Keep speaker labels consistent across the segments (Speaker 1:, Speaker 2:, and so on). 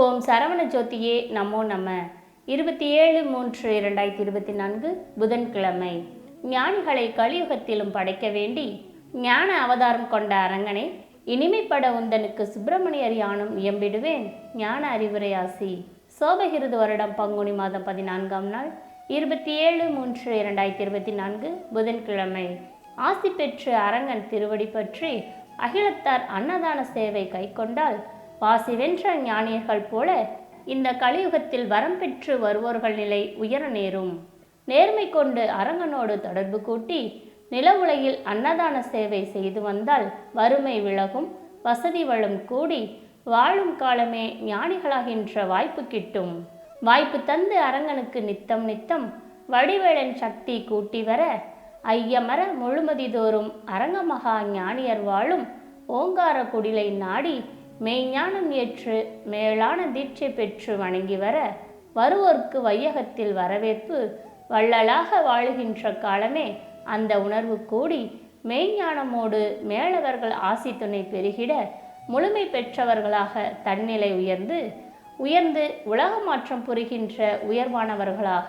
Speaker 1: ஓம் சரவண ஜோதியே நமோ நம. இருபத்தி ஏழு மூன்று இரண்டாயிரத்தி இருபத்தி நான்கு புதன்கிழமை. ஞானிகளை கலியுகத்திலும் படைக்க வேண்டி ஞான அவதாரம் கொண்ட அரங்கனை இனிமைப்பட உந்தனுக்கு சுப்பிரமணியர் யானும் இயம்பிடுவேன். ஞான அறிவுரை ஆசி. சோபகிருது வருடம் பங்குனி மாதம் பதினான்காம் நாள் இருபத்தி ஏழு மூன்று இரண்டாயிரத்தி இருபத்தி நான்கு புதன்கிழமை. ஆசி பெற்று அரங்கன் திருவடி பற்றி அகிலத்தார் அன்னதான சேவை கைக்கொண்டால் பாசி வென்ற ஞானியர்கள் போல இந்த கலியுகத்தில் வரம் பெற்று வருவோர்கள் நிலை உயர நேரும். நேர்மை கொண்டு அரங்கனோடு தொடர்பு கூட்டி நில உலகில் அன்னதான சேவை செய்து வந்தால் வறுமை விலகும் வசதி வளம் கூடி வாழும் காலமே ஞானிகளாகின்ற வாய்ப்பு கிட்டும். வாய்ப்பு தந்து அரங்கனுக்கு நித்தம் நித்தம் வடிவேலன் சக்தி கூட்டி வர ஐயமர முழுமதி தோறும் அரங்கமகா ஞானியர் வாழும் ஓங்கார குடிலை நாடி மெய்ஞானம் ஏற்று மேலான தீட்சை பெற்று வணங்கி வர வருவோர்க்கு வையகத்தில் வரவேற்பு வள்ளலாக வாழுகின்ற காலமே அந்த உணர்வு கூடி மெய்ஞானமோடு மேலவர்கள் ஆசி துணை பெருகிட முழுமை பெற்றவர்களாக தன்னிலை உயர்ந்து உயர்ந்து உலக மாற்றம் புரிகின்ற உயர்வானவர்களாக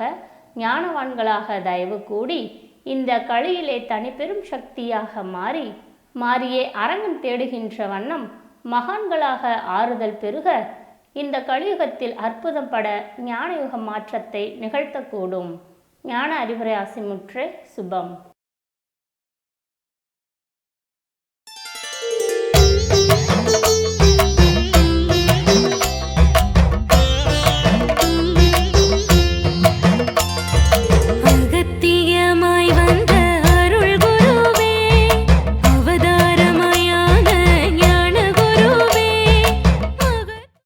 Speaker 1: ஞானவான்களாக தயவு கூடி இந்த கழியிலே தனிப்பெரும் சக்தியாக மாறி மாறியே அரங்கம் தேடுகின்ற வண்ணம் மகான்களாக ஆறுதல் பெருக இந்த கலியுகத்தில் அற்புதம் பட ஞானயுக மாற்றத்தை நிகழ்த்தக்கூடும். ஞான அறிவுரை அசிமுற்றே சுபம்.